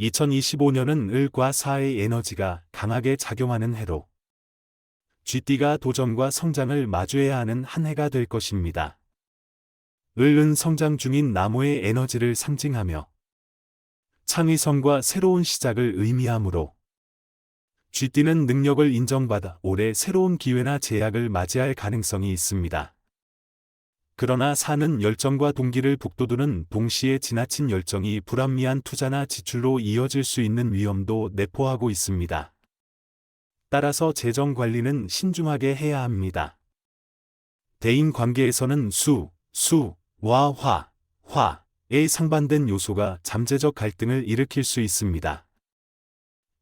2025년은 을과 사의 에너지가 강하게 작용하는 해로 쥐띠가 도전과 성장을 마주해야 하는 한 해가 될 것입니다. 을은 성장 중인 나무의 에너지를 상징하며 창의성과 새로운 시작을 의미하므로 쥐띠는 능력을 인정받아 올해 새로운 기회나 제약을 맞이할 가능성이 있습니다. 그러나 사는 열정과 동기를 북돋우는 동시에 지나친 열정이 불합리한 투자나 지출로 이어질 수 있는 위험도 내포하고 있습니다. 따라서 재정 관리는 신중하게 해야 합니다. 대인 관계에서는 수, 수, 와, 화, 화에 상반된 요소가 잠재적 갈등을 일으킬 수 있습니다.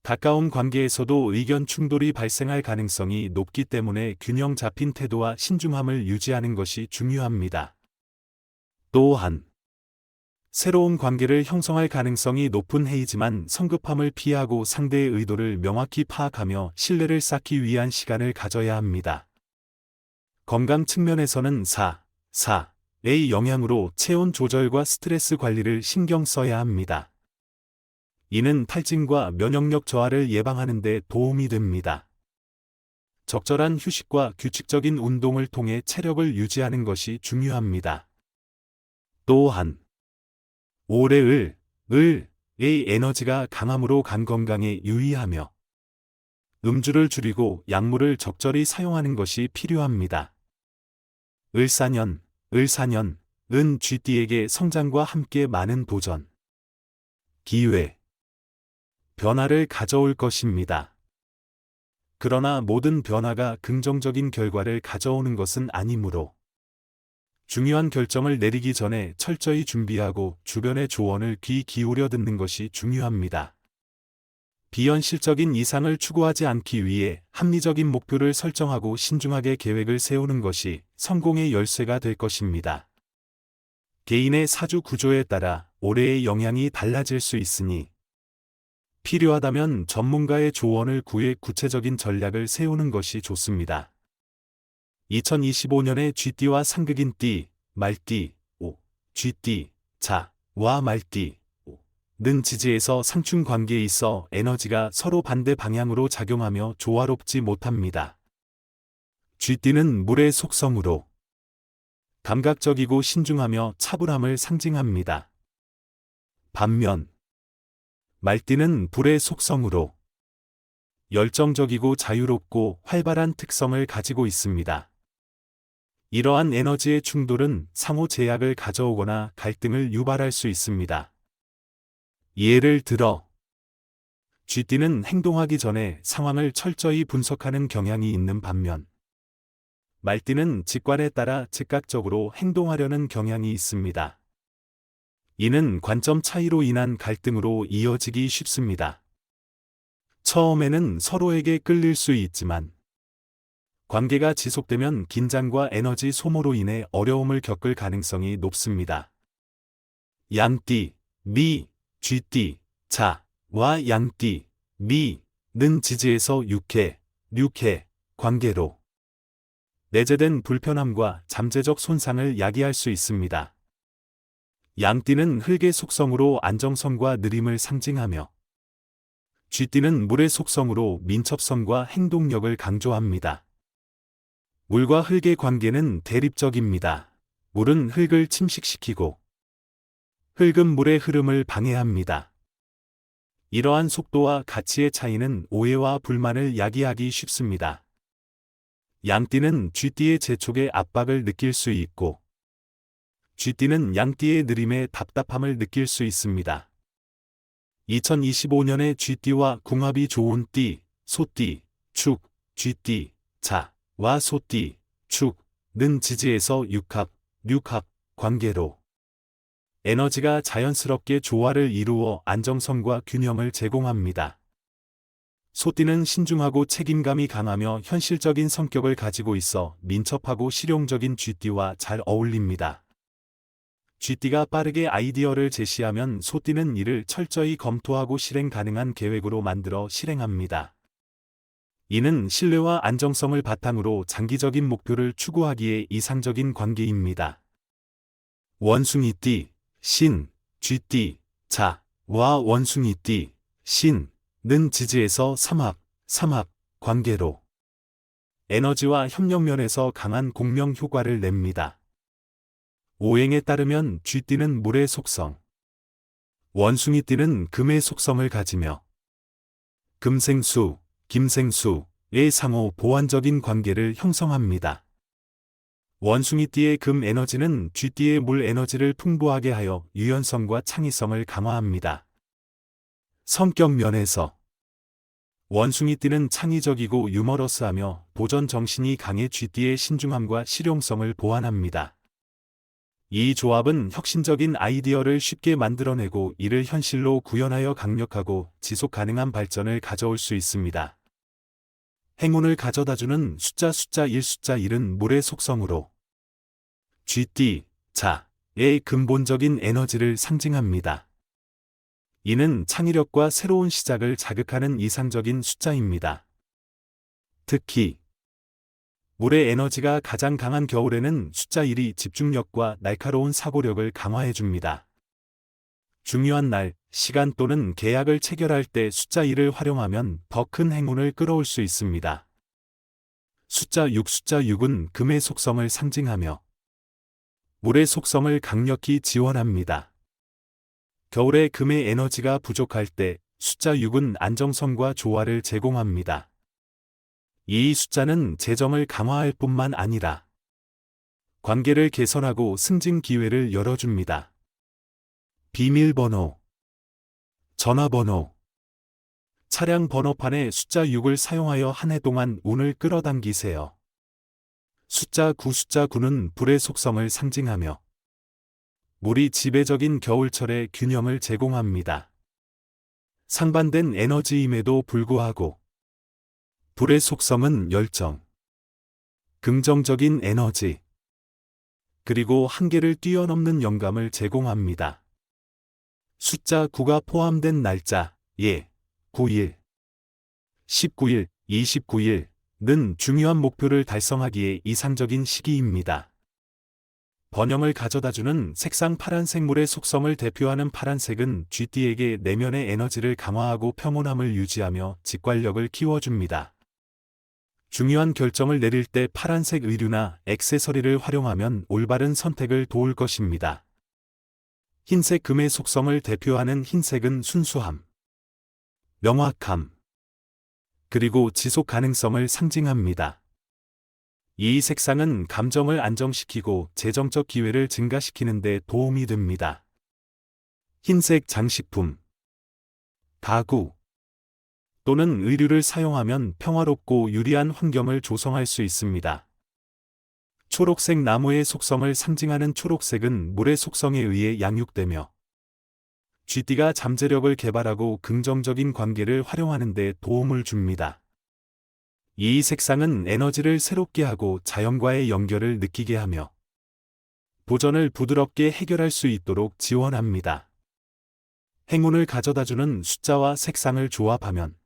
가까운 관계에서도 의견 충돌이 발생할 가능성이 높기 때문에 균형 잡힌 태도와 신중함을 유지하는 것이 중요합니다. 또한 새로운 관계를 형성할 가능성이 높은 해이지만 성급함을 피하고 상대의 의도를 명확히 파악하며 신뢰를 쌓기 위한 시간을 가져야 합니다. 건강 측면에서는 4, 4의 영향으로 체온 조절과 스트레스 관리를 신경 써야 합니다. 이는 탈진과 면역력 저하를 예방하는 데 도움이 됩니다. 적절한 휴식과 규칙적인 운동을 통해 체력을 유지하는 것이 중요합니다. 또한 올해 을, 을의 에너지가 강함으로 간 건강에 유의하며 음주를 줄이고 약물을 적절히 사용하는 것이 필요합니다. 을사년, 을사년, 은 쥐띠에게 성장과 함께 많은 도전, 기회, 변화를 가져올 것입니다. 그러나 모든 변화가 긍정적인 결과를 가져오는 것은 아니므로 중요한 결정을 내리기 전에 철저히 준비하고 주변의 조언을 귀 기울여 듣는 것이 중요합니다. 비현실적인 이상을 추구하지 않기 위해 합리적인 목표를 설정하고 신중하게 계획을 세우는 것이 성공의 열쇠가 될 것입니다. 개인의 사주 구조에 따라 올해의 영향이 달라질 수 있으니 필요하다면 전문가의 조언을 구해 구체적인 전략을 세우는 것이 좋습니다. 2025년에 쥐띠와 상극인 띠, 말띠, 오, 쥐띠, 자, 와 말띠, 오, 는 지지에서 상충 관계에 있어 에너지가 서로 반대 방향으로 작용하며 조화롭지 못합니다. 쥐띠는 물의 속성으로 감각적이고 신중하며 차분함을 상징합니다. 반면 말띠는 불의 속성으로 열정적이고 자유롭고 활발한 특성을 가지고 있습니다. 이러한 에너지의 충돌은 상호 제약을 가져오거나 갈등을 유발할 수 있습니다. 예를 들어, 쥐띠는 행동하기 전에 상황을 철저히 분석하는 경향이 있는 반면, 말띠는 직관에 따라 즉각적으로 행동하려는 경향이 있습니다. 이는 관점 차이로 인한 갈등으로 이어지기 쉽습니다. 처음에는 서로에게 끌릴 수 있지만 관계가 지속되면 긴장과 에너지 소모로 인해 어려움을 겪을 가능성이 높습니다. 양띠, 미, 쥐띠, 자, 와 양띠, 미, 는 지지에서 6회, 6회, 관계로 내재된 불편함과 잠재적 손상을 야기할 수 있습니다. 양띠는 흙의 속성으로 안정성과 느림을 상징하며 쥐띠는 물의 속성으로 민첩성과 행동력을 강조합니다. 물과 흙의 관계는 대립적입니다. 물은 흙을 침식시키고 흙은 물의 흐름을 방해합니다. 이러한 속도와 가치의 차이는 오해와 불만을 야기하기 쉽습니다. 양띠는 쥐띠의 재촉의 압박을 느낄 수 있고 쥐띠는 양띠의 느림에 답답함을 느낄 수 있습니다. 2025년에 쥐띠와 궁합이 좋은 띠, 소띠, 축, 쥐띠, 자, 와 소띠, 축, 는 지지에서 6합, 6합, 관계로 에너지가 자연스럽게 조화를 이루어 안정성과 균형을 제공합니다. 소띠는 신중하고 책임감이 강하며 현실적인 성격을 가지고 있어 민첩하고 실용적인 쥐띠와 잘 어울립니다. 쥐띠가 빠르게 아이디어를 제시하면 소띠는 이를 철저히 검토하고 실행 가능한 계획으로 만들어 실행합니다. 이는 신뢰와 안정성을 바탕으로 장기적인 목표를 추구하기에 이상적인 관계입니다. 원숭이띠, 신, 쥐띠, 자, 와 원숭이띠, 신, 는 지지에서 삼합, 삼합, 관계로 에너지와 협력 면에서 강한 공명 효과를 냅니다. 오행에 따르면 쥐띠는 물의 속성, 원숭이 띠는 금의 속성을 가지며 금생수, 김생수의 상호 보완적인 관계를 형성합니다. 원숭이 띠의 금 에너지는 쥐띠의 물 에너지를 풍부하게 하여 유연성과 창의성을 강화합니다. 성격 면에서 원숭이 띠는 창의적이고 유머러스하며 도전 정신이 강해 쥐띠의 신중함과 실용성을 보완합니다. 이 조합은 혁신적인 아이디어를 쉽게 만들어내고 이를 현실로 구현하여 강력하고 지속 가능한 발전을 가져올 수 있습니다. 행운을 가져다주는 숫자 숫자 1 숫자 1은 물의 속성으로 쥐띠, 자의 근본적인 에너지를 상징합니다. 이는 창의력과 새로운 시작을 자극하는 이상적인 숫자입니다. 특히 물의 에너지가 가장 강한 겨울에는 숫자 1이 집중력과 날카로운 사고력을 강화해 줍니다. 중요한 날, 시간 또는 계약을 체결할 때 숫자 1을 활용하면 더 큰 행운을 끌어올 수 있습니다. 숫자 6 숫자 6은 금의 속성을 상징하며 물의 속성을 강력히 지원합니다. 겨울에 금의 에너지가 부족할 때 숫자 6은 안정성과 조화를 제공합니다. 이 숫자는 재정을 강화할 뿐만 아니라 관계를 개선하고 승진 기회를 열어줍니다. 비밀번호, 전화번호, 차량 번호판에 숫자 6을 사용하여 한 해 동안 운을 끌어당기세요. 숫자 9 숫자 9는 불의 속성을 상징하며 물이 지배적인 겨울철에 균형을 제공합니다. 상반된 에너지임에도 불구하고 불의 속성은 열정, 긍정적인 에너지, 그리고 한계를 뛰어넘는 영감을 제공합니다. 숫자 9가 포함된 날짜, 예, 9일, 19일, 29일, 는 중요한 목표를 달성하기에 이상적인 시기입니다. 번영을 가져다주는 색상 파란색 물의 속성을 대표하는 파란색은 쥐띠에게 내면의 에너지를 강화하고 평온함을 유지하며 직관력을 키워줍니다. 중요한 결정을 내릴 때 파란색 의류나 액세서리를 활용하면 올바른 선택을 도울 것입니다. 흰색 금의 속성을 대표하는 흰색은 순수함, 명확함, 그리고 지속 가능성을 상징합니다. 이 색상은 감정을 안정시키고 재정적 기회를 증가시키는 데 도움이 됩니다. 흰색 장식품, 가구 또는 의류를 사용하면 평화롭고 유리한 환경을 조성할 수 있습니다. 초록색 나무의 속성을 상징하는 초록색은 물의 속성에 의해 양육되며 쥐띠가 잠재력을 개발하고 긍정적인 관계를 활용하는 데 도움을 줍니다. 이 색상은 에너지를 새롭게 하고 자연과의 연결을 느끼게 하며 도전을 부드럽게 해결할 수 있도록 지원합니다. 행운을 가져다주는 숫자와 색상을 조합하면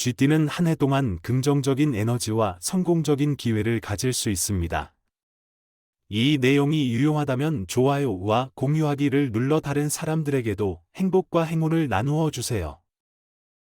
쥐띠는 한 해 동안 긍정적인 에너지와 성공적인 기회를 가질 수 있습니다. 이 내용이 유용하다면 좋아요와 공유하기를 눌러 다른 사람들에게도 행복과 행운을 나누어 주세요.